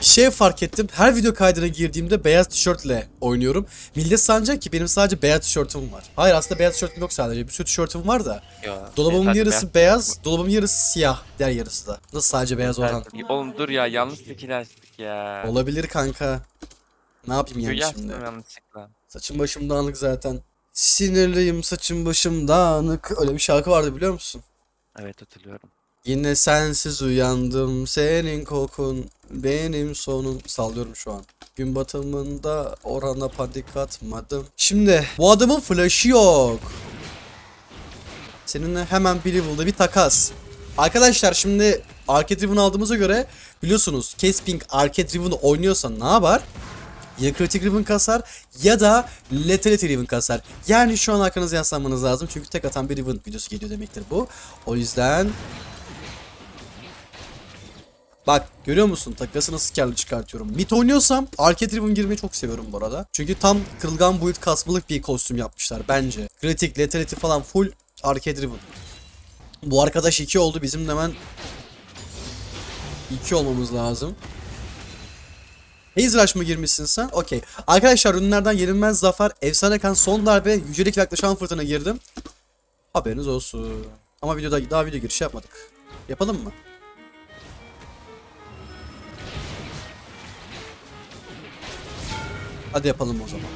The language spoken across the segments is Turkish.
Şey fark ettim. Her video kaydına girdiğimde beyaz tişörtle oynuyorum. Millet sanacak ki benim sadece beyaz tişörtüm var. Hayır aslında beyaz tişörtüm yok sadece. Bir sürü tişörtüm var da. Ya, Dolabımın sadece yarısı beyaz, dolabımın yarısı siyah. Diğer yarısı da. Nasıl sadece beyaz olan? Oğlum dur ya yanlış fikirleştik ya. Olabilir kanka. Ne yapayım yani şimdi? yanlışlıkla. Saçım başım dağınık zaten. Sinirliyim saçım başım dağınık. Öyle bir şarkı vardı biliyor musun? Evet hatırlıyorum. Yine sensiz uyandım senin kokun benim sonum sallıyorum şu an. Gün batımında orana panik atmadım. Şimdi bu adamın flash'ı yok. Seninle hemen bir level'da bir takas. Arkadaşlar şimdi Arcade Riven aldığımıza göre biliyorsunuz Casping Arcade Riven oynuyorsa ne yapar? Ya Critic Riven kasar ya da Lethality Riven kasar. Yani şu an arkanıza yaslanmanız lazım çünkü tek atan bir Riven videosu geliyor demektir bu. O yüzden Bak görüyor musun takası nasıl karlı çıkartıyorum. Mid oynuyorsam Arcade Riven girmeyi çok seviyorum bu arada. Çünkü tam kırılgan build kasmalık bir kostüm yapmışlar bence. Critic, Lethality falan full Arcade Riven. Bu arkadaş 2 oldu bizim de hemen 2 olmamız lazım. Haze Rush mı girmişsin sen? Okey. Arkadaşlar ürünlerden yenilmez zafer, efsane kan, son darbe, yücelik yaklaşan fırtına girdim. Haberiniz olsun. Ama videoda daha video girişi yapmadık. Yapalım mı? Hadi yapalım o zaman.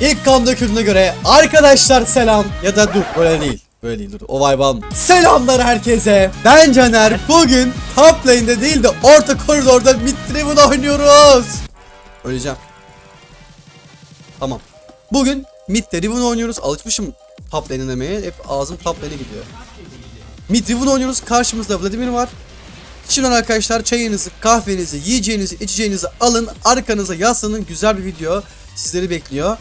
İlk kan dökümüne göre arkadaşlar selam ya da dur böyle değil. Böyle değil dur. O vibe alma. Selamlar herkese. Ben Caner. Bugün top lane'de değil de orta koridorda mid driven oynuyoruz. Öleceğim. Tamam. Bugün mid driven oynuyoruz. Alışmışım top lane demeye. Hep ağzım top lane'e gidiyor. Mid driven oynuyoruz. Karşımızda Vladimir var. Şimdiden arkadaşlar çayınızı, kahvenizi, yiyeceğinizi, içeceğinizi alın. Arkanıza yaslanın. Güzel bir video sizleri bekliyor.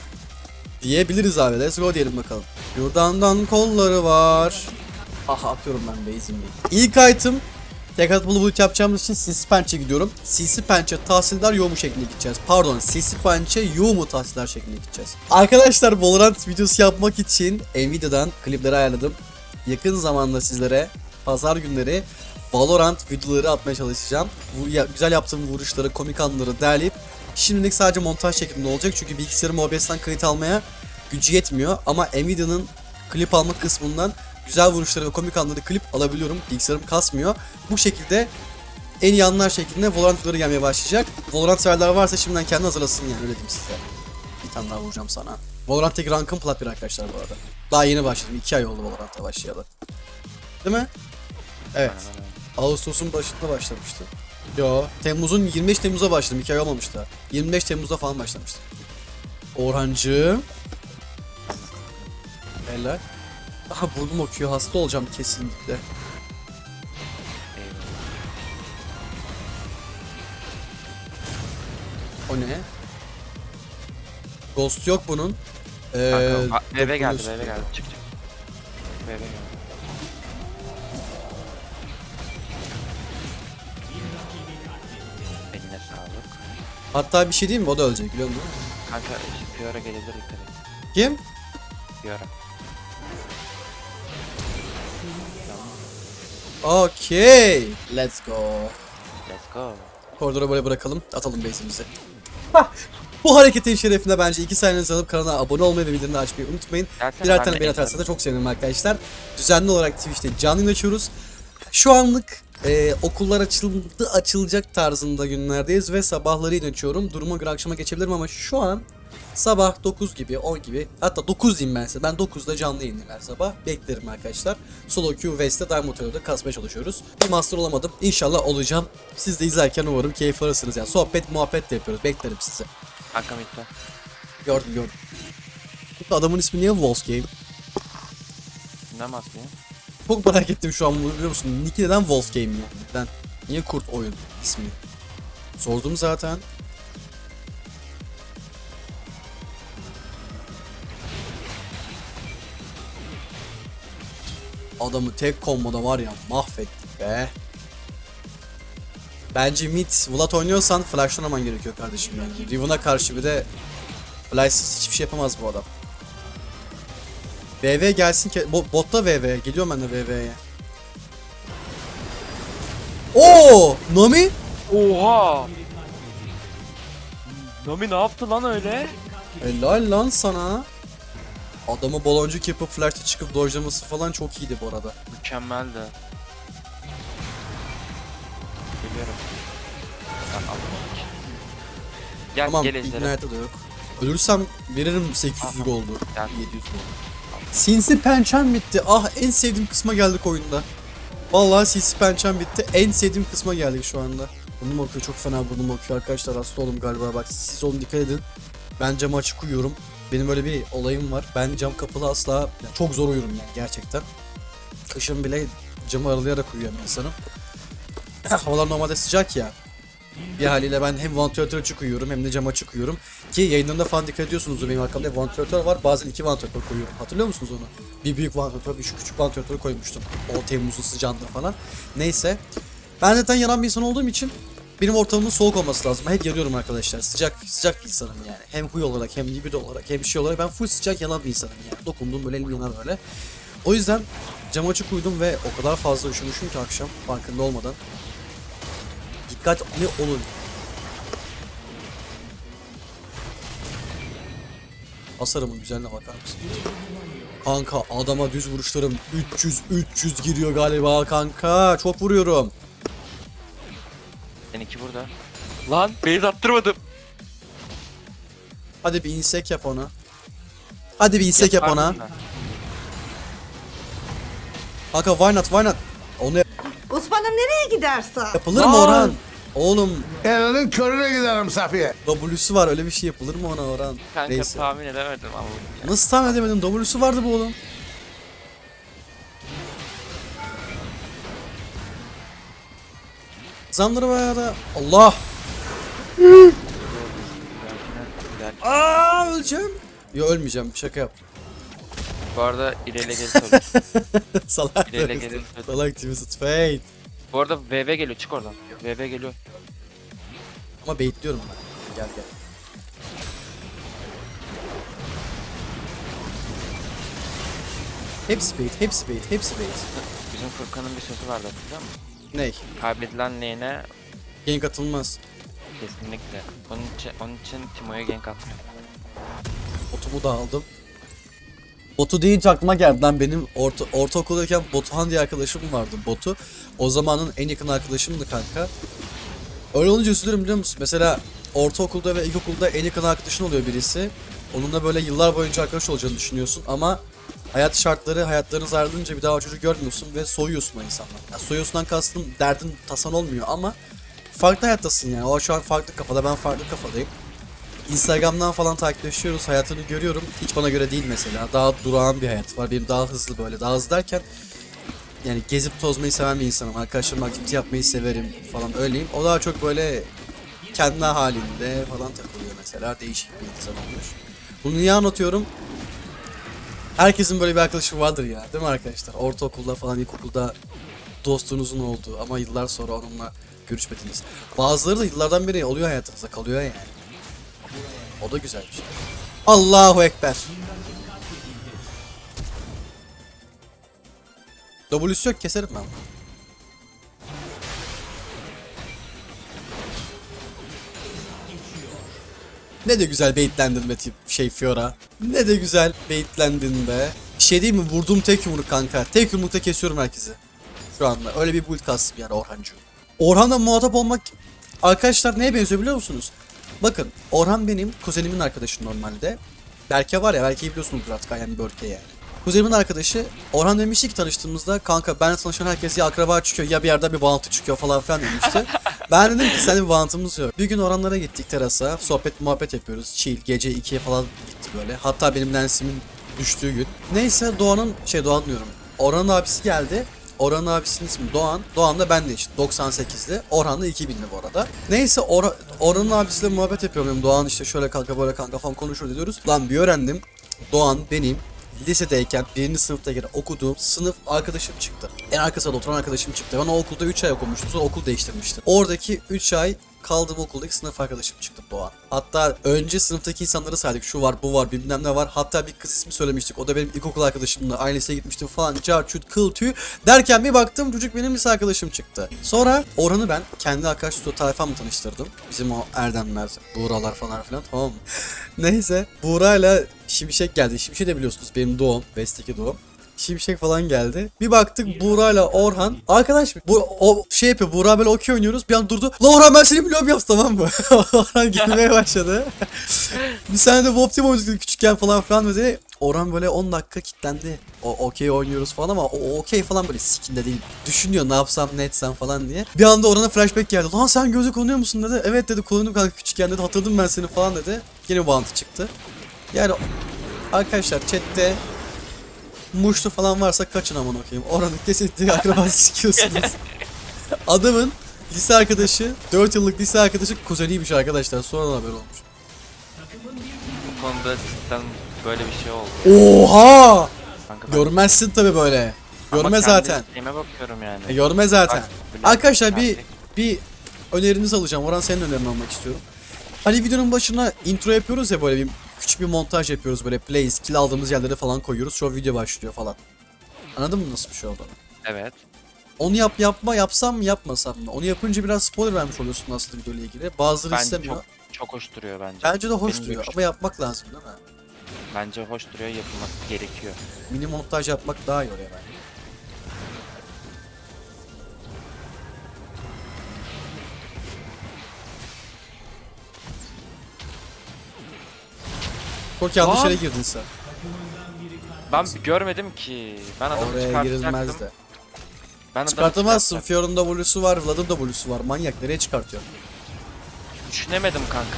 Diyebiliriz abi. Let's go diyelim bakalım. Yurdandan kolları var. Aha atıyorum ben base'imi. İlk item Tek atmalı boot yapacağımız için sinsi pençe gidiyorum. Sinsi pençe tahsildar yoğumu şeklinde gideceğiz. Pardon sinsi pençe yoğumu tahsildar şeklinde gideceğiz. Arkadaşlar Valorant videosu yapmak için Nvidia'dan klipleri ayarladım. Yakın zamanda sizlere pazar günleri Valorant videoları atmaya çalışacağım. Bu ya- güzel yaptığım vuruşları, komik anları derleyip şimdilik sadece montaj şeklinde olacak. Çünkü bilgisayarım OBS'ten kayıt almaya gücü yetmiyor. Ama Nvidia'nın klip alma kısmından güzel vuruşları ve komik anları klip alabiliyorum. Bilgisayarım kasmıyor. Bu şekilde en iyi anlar şeklinde Valorant videoları gelmeye başlayacak. Valorant severler varsa şimdiden kendi hazırlasın yani öyle diyeyim size. Bir tane daha vuracağım sana. Valorant'taki rankım plat bir arkadaşlar bu arada. Daha yeni başladım. 2 ay oldu Valorant'a başlayalı. Değil mi? Evet. Ağustos'un başında başlamıştı. Yo, Temmuz'un 25 Temmuz'a başladım. 2 ay olmamış da. 25 Temmuz'da falan başlamıştım. Orhancığım. Helal. Aha burnum okuyor. Hasta olacağım kesinlikle. O ne? Ghost yok bunun. Ee, Kanka, VV geldi. VV geldi çık çık. VV geldi. Hatta bir şey diyeyim mi? O da ölecek biliyor musun? Kanka Fiora gelebilir dikkat et. Kim? Fiora. Okey. Let's go. Let's go. Koridora böyle bırakalım. Atalım base'imizi. Bu hareketin şerefine bence iki saniyenizi alıp kanala abone olmayı ve bildirimleri açmayı unutmayın. Gelsene Birer tane beğeni atarsanız da çok sevinirim arkadaşlar. Düzenli olarak Twitch'te canlı yayın açıyoruz. Şu anlık e, okullar açıldı açılacak tarzında günlerdeyiz ve sabahları açıyorum. Duruma göre akşama geçebilirim ama şu an sabah 9 gibi 10 gibi hatta 9 diyeyim ben size. Ben 9'da canlı yayınlayayım her sabah. Beklerim arkadaşlar. Solo Q West'te Diamond Hero'da kasmaya çalışıyoruz. Bir master olamadım. İnşallah olacağım. Siz de izlerken umarım keyif alırsınız. Yani sohbet muhabbet de yapıyoruz. Beklerim sizi. Kanka midde. Gördüm gördüm. Adamın ismi niye Wolf Game? Ne maske? Çok merak ettim şu an bunu biliyor musun? Nick'i neden Wolf Game yani? Neden? Niye kurt oyun ismi? Sordum zaten. Adamı tek komboda var ya mahvettik be. Bence mid Vlad oynuyorsan flashlaman gerekiyor kardeşim yani. Riven'a karşı bir de flashsız hiçbir şey yapamaz bu adam. VV gelsin ki bo- botta VV geliyorum ben de VV'ye. Oo, Nami? Oha! Nami ne yaptı lan öyle? Helal lan sana. Adamı baloncuk yapıp flash'ta çıkıp dojlaması falan çok iyiydi bu arada. Mükemmeldi. Geliyorum. Ben aldım. Gel tamam gel ejderi. Ignite'da da yok. Ölürsem veririm 800 Aha. goldu. Gel. 700 gold. Sinsi pençem bitti. Ah en sevdiğim kısma geldik oyunda. Vallahi sinsi pençem bitti. En sevdiğim kısma geldik şu anda. Burnum akıyor çok fena burnum akıyor arkadaşlar hasta oldum galiba bak siz olun dikkat edin. Ben camı açık uyuyorum. Benim öyle bir olayım var. Ben cam kapalı asla yani çok zor uyurum yani gerçekten. Kışın bile camı aralayarak uyuyorum insanım. Havalar normalde sıcak ya. Bir haliyle ben hem vantilatör açık uyuyorum hem de cam açık uyuyorum. Ki yayınlarında falan dikkat ediyorsunuzdur benim arkamda vantilatör var. Bazen iki vantilatör koyuyorum. Hatırlıyor musunuz onu? Bir büyük vantilatör, bir şu küçük vantilatörü koymuştum. O Temmuz'un sıcağında falan. Neyse. Ben zaten yanan bir insan olduğum için benim ortamımın soğuk olması lazım. Hep yanıyorum arkadaşlar. Sıcak sıcak bir insanım yani. Hem huy olarak hem libido olarak hem şey olarak ben full sıcak yanan bir insanım yani. Dokunduğum böyle elim yanar böyle. O yüzden cam açık uyudum ve o kadar fazla üşümüşüm ki akşam farkında olmadan. Dikkatli olun. Hasarımın güzelliğine bakar mısın? Kanka adama düz vuruşlarım 300 300 giriyor galiba kanka. Çok vuruyorum. Seninki burada. Lan base attırmadım. Hadi bir insek yap ona. Hadi bir insek yap ona. Yapardın da. Kanka why not why not? Onu yap- Osman'ım nereye gidersen? yapılır mı! Orhan? Oğlum Elinin körüne giderim Safiye. W'su var öyle bir şey yapılır mı ona Orhan? Kanka Neyse. tahmin edemedim ama. Nasıl tahmin edemedim? W'su vardı bu oğlum. Zanları bayağı da... Allah! Aa öleceğim. Yo ölmeyeceğim şaka yaptım. Bu arada gelirse olur. Salak Twisted. gelin. Salak Twisted Fate. Bu arada VV geliyor çık oradan. VV geliyor. Ama baitliyorum ben. Gel gel. Hepsi bait, hepsi bait, hepsi bait. Bizim Furkan'ın bir sözü vardı hatırlıyor musun? Ney? Kaybedilen lane'e Gank atılmaz. kesinlikle. Onun için, onun için Timo'ya gank atmıyor. Botumu da aldım. Botu deyince aklıma geldi lan benim orta, ortaokuldayken Botuhan diye arkadaşım vardı Botu. O zamanın en yakın arkadaşımdı kanka. Öyle olunca üzülürüm biliyor musun? Mesela ortaokulda ve ilkokulda en yakın arkadaşın oluyor birisi. Onunla böyle yıllar boyunca arkadaş olacağını düşünüyorsun ama hayat şartları hayatlarınız ayrılınca bir daha o çocuğu görmüyorsun ve soyuyorsun o insandan. Ya soyuyorsundan kastım derdin tasan olmuyor ama farklı hayattasın yani. O şu an farklı kafada ben farklı kafadayım. Instagram'dan falan takipleşiyoruz. Hayatını görüyorum. Hiç bana göre değil mesela. Daha durağan bir hayat var. Benim daha hızlı böyle. Daha hızlı derken yani gezip tozmayı seven bir insanım. Arkadaşlarımla aktivite yapmayı severim falan öyleyim. O daha çok böyle kendi halinde falan takılıyor mesela. Değişik bir insan olmuş. Bunu niye anlatıyorum? Herkesin böyle bir arkadaşı vardır ya. Değil mi arkadaşlar? Ortaokulda falan ilkokulda dostunuzun olduğu ama yıllar sonra onunla görüşmediniz. Bazıları da yıllardan beri oluyor hayatınızda kalıyor yani. O da güzel bir şey. Allahu Ekber. W'su yok keserim ben. Ne de güzel baitlendin be tip şey Fiora. Ne de güzel baitlendin be. Bir şey değil mi? Vurduğum tek yumruk kanka. Tek yumrukta kesiyorum herkesi. Şu anda. Öyle bir build kastım yani Orhancığım. Orhan'la muhatap olmak arkadaşlar neye benziyor biliyor musunuz? Bakın Orhan benim kuzenimin arkadaşı normalde. Berke var ya Berke'yi biliyorsunuzdur artık yani Berke yani. Kuzenimin arkadaşı Orhan demişti ki tanıştığımızda kanka benle tanışan herkes ya akraba çıkıyor ya bir yerden bir bağlantı çıkıyor falan filan demişti. ben dedim ki seninle bir bağlantımız yok. Bir gün Orhanlara gittik terasa sohbet muhabbet yapıyoruz. Chill gece 2'ye falan gitti böyle. Hatta benim lensimin düştüğü gün. Neyse Doğan'ın şey Doğan diyorum. Orhan'ın abisi geldi. Orhan abisinin ismi Doğan. Doğan da ben de işte 98'li. Orhan da 2000'li bu arada. Neyse Or Orhan'ın abisiyle muhabbet yapıyorum. Doğan işte şöyle kanka böyle kanka falan konuşuyor diyoruz. Lan bir öğrendim. Doğan benim lisedeyken birinci sınıftayken okuduğum sınıf arkadaşım çıktı. En arka sırada oturan arkadaşım çıktı. Ben o okulda 3 ay okumuştum. Sonra okul değiştirmiştim. Oradaki 3 ay kaldığım okuldaki sınıf arkadaşım çıktı Doğan. Hatta önce sınıftaki insanları saydık. Şu var, bu var, bilmem ne var. Hatta bir kız ismi söylemiştik. O da benim ilkokul arkadaşımdı. Aynı liseye gitmiştim falan. Carçut, kıl tüy. Derken bir baktım çocuk benim lise arkadaşım çıktı. Sonra Orhan'ı ben kendi arkadaş tutu tayfamla tanıştırdım. Bizim o Erdemler, Buğralar falan filan tamam mı? Neyse Buğra'yla Şimşek geldi. Şimşek de biliyorsunuz benim doğum. West'teki doğum. Şimşek falan geldi. Bir baktık Buğra'yla Orhan. Arkadaş bu o şey yapıyor. Buğra böyle okey oynuyoruz. Bir an durdu. La Orhan ben seni biliyorum yaz tamam mı? Orhan gülmeye başladı. bir sene de Team oynadık küçükken falan filan dedi. Orhan böyle 10 dakika kilitlendi. O okey oynuyoruz falan ama o okey falan böyle skinde değil. Düşünüyor ne yapsam ne etsem falan diye. Bir anda Orhan'a flashback geldi. Lan sen gözü kullanıyor musun dedi. Evet dedi kullanıyorum kanka küçükken dedi. Hatırladım ben seni falan dedi. Yine bantı çıktı. Yani arkadaşlar chatte muştu falan varsa kaçın aman okuyayım. Oranın kesinlikle akrabası sikiyorsunuz. Adamın lise arkadaşı, 4 yıllık lise arkadaşı kuzeniymiş arkadaşlar. Sonradan haber olmuş. Bu konuda cidden böyle bir şey oldu. Oha! Kanka ben- Görmezsin tabi böyle. Ama Görme kendi zaten. isteğime bakıyorum yani. E, görme zaten. Bak, bile- Arkadaşlar bir bir önerinizi alacağım. Orhan senin önerini almak istiyorum. Hani videonun başına intro yapıyoruz ya böyle bir küçük bir montaj yapıyoruz böyle plays, kill aldığımız yerlere falan koyuyoruz. Şu an video başlıyor falan. Anladın mı nasıl bir şey olduğunu? Evet. Onu yap yapma yapsam mı yapmasam mı? Onu yapınca biraz spoiler vermiş oluyorsun aslında videoyla ilgili. Bazıları Bence istemiyor. çok çok hoş duruyor bence. Bence de hoş Benim duruyor ama yapmak lazım değil mi? Bence hoş duruyor yapılması gerekiyor. Mini montaj yapmak daha iyi oraya bence. Çok yanlış Lan! yere girdin sen. Ben görmedim ki. Ben adamı Oraya girilmez de. Ben adamı Çıkartamazsın. çıkartacaktım. Fiora'nın W'su var, Vlad'ın da W'su var. Manyak nereye çıkartıyor? Düşünemedim kanka.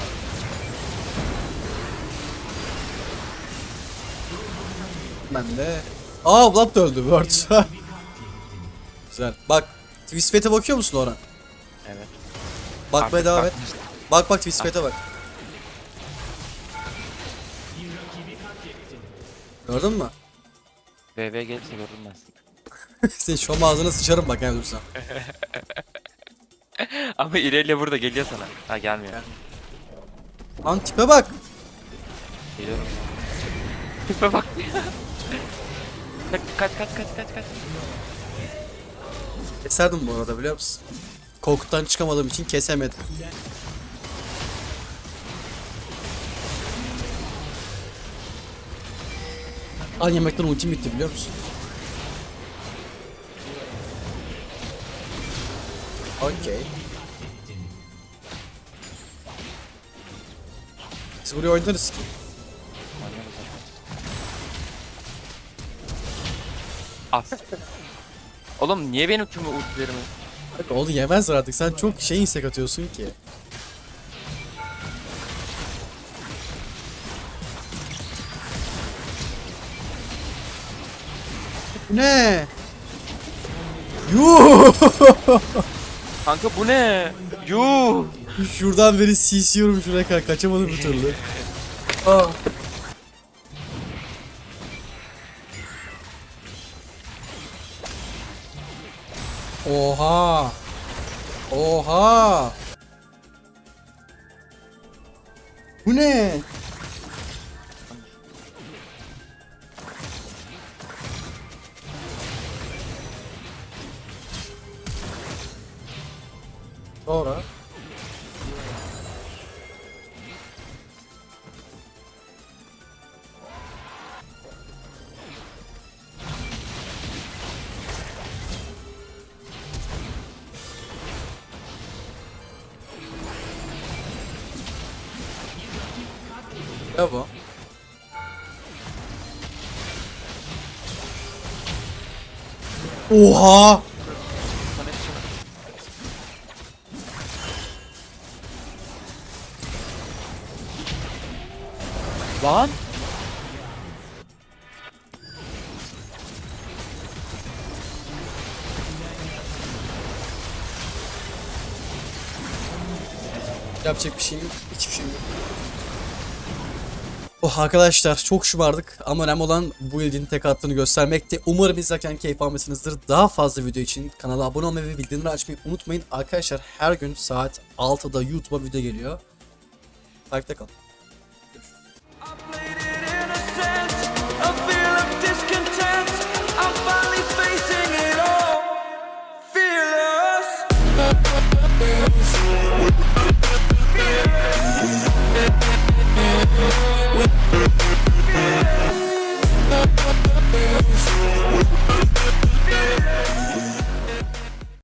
Ben de. Aa Vlad da öldü Word. Güzel. Bak Twist Fate'e bakıyor musun Orhan? Evet. Bakmaya Artık devam et. bakmıştım. Bak bak Twist Fate'e bak. Gördün mü? VV gelirse görülmez. Senin şu ağzına sıçarım bak yani dursan. Ama İrelia burada geliyor sana. Ha gelmiyor. Lan tipe bak. Geliyorum. Tipe bak. kaç kaç kaç kaç kaç kaç. Keserdim bu arada biliyor musun? Korkuttan çıkamadığım için kesemedim. An yemekten ultim bitti biliyor musun? Okey. Biz buraya oynarız ki. At. Oğlum niye benim tüm ultilerimi? Bak onu yemezler artık. Sen çok şey insek atıyorsun ki. Ne? Yuh! Kanka bu ne? Yuh. Şuradan beri sisiyorum şuraya kadar kaçamadım bir türlü. Aa. Oha! Oha! Bu ne? Sonra Ne bu? Oha! Sana Lan. Yapacak bir şeyim yok. Hiçbir şeyim yok. Oh arkadaşlar çok şımardık ama önemli olan bu ilginin tek attığını göstermekti. Umarım izlerken keyif almışsınızdır. Daha fazla video için kanala abone olmayı ve bildirimleri açmayı unutmayın. Arkadaşlar her gün saat 6'da YouTube'a video geliyor. Takipte kalın. Yeah.